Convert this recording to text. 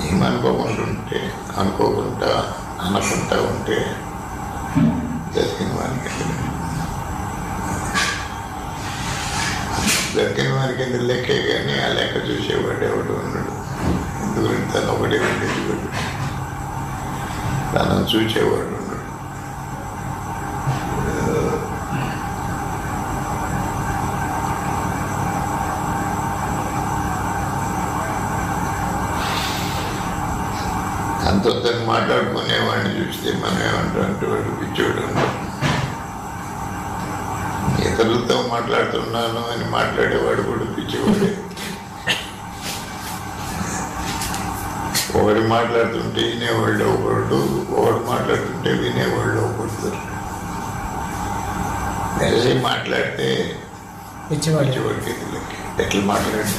ఏమనుకోకుండా అనుకోకుండా అనకుండా ఉంటే జరిగిన వారికి జరిగిన వారికి ఎందుకు లెక్కే కానీ ఆ లెక్క చూసేవాడు ఎవడు ఉన్నాడు ఎందుకంటే తను ఒకటే ఉండేది వాడు తనను చూసేవాడు ఉన్నాడు అంతొద్దని మాట్లాడుకునేవాడిని చూస్తే మనం ఏమంటాం అంటే వాడు పిచ్చోడు ఇతరులతో మాట్లాడుతున్నాను అని మాట్లాడేవాడు కూడా పిచ్చివాడే ఒకటి మాట్లాడుతుంటే వినేవాళ్ళు ఒకడు ఒకడు మాట్లాడుతుంటే వినేవాళ్ళు ఒకడు. కలిసి మాట్లాడితే పిచ్చివాడికి ఎట్లా మాట్లాడి?